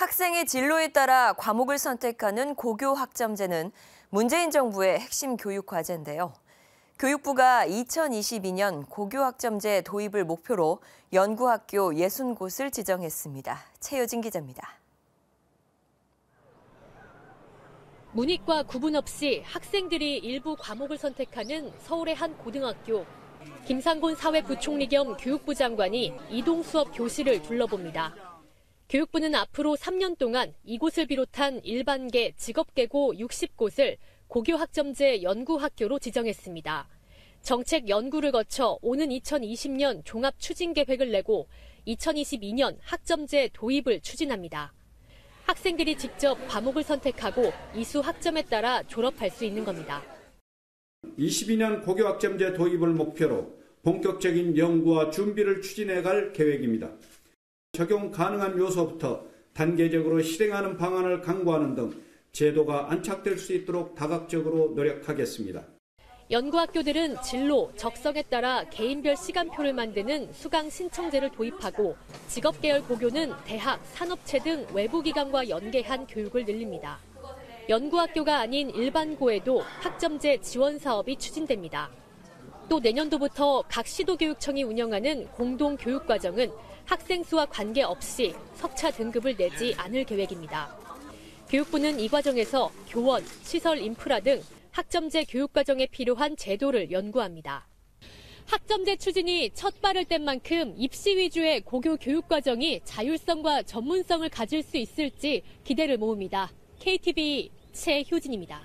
학생의 진로에 따라 과목을 선택하는 고교 학점제는 문재인 정부의 핵심 교육 과제인데요. 교육부가 2022년 고교 학점제 도입을 목표로 연구학교 60곳을 지정했습니다. 최효진 기자입니다. 문이과 구분 없이 학생들이 일부 과목을 선택하는 서울의 한 고등학교. 김상곤 사회부총리 겸 교육부 장관이 이동 수업 교실을 둘러봅니다. 교육부는 앞으로 3년 동안 이곳을 비롯한 일반계, 직업계고 60곳을 고교학점제 연구학교로 지정했습니다. 정책 연구를 거쳐 오는 2020년 종합 추진 계획을 내고 2022년 학점제 도입을 추진합니다. 학생들이 직접 과목을 선택하고 이수 학점에 따라 졸업할 수 있는 겁니다. 22년 고교학점제 도입을 목표로 본격적인 연구와 준비를 추진해 갈 계획입니다. 적용 가능한 요소부터 단계적으로 실행하는 방안을 강구하는 등 제도가 안착될 수 있도록 다각적으로 노력하겠습니다. 연구학교들은 진로, 적성에 따라 개인별 시간표를 만드는 수강 신청제를 도입하고 직업계열 고교는 대학, 산업체 등 외부 기관과 연계한 교육을 늘립니다. 연구학교가 아닌 일반고에도 학점제 지원 사업이 추진됩니다. 또 내년도부터 각 시도교육청이 운영하는 공동교육과정은 학생 수와 관계없이 석차 등급을 내지 않을 계획입니다. 교육부는 이 과정에서 교원, 시설 인프라 등 학점제 교육과정에 필요한 제도를 연구합니다. 학점제 추진이 첫 발을 뗀 만큼 입시 위주의 고교 교육과정이 자율성과 전문성을 가질 수 있을지 기대를 모읍니다. KTV 최효진입니다.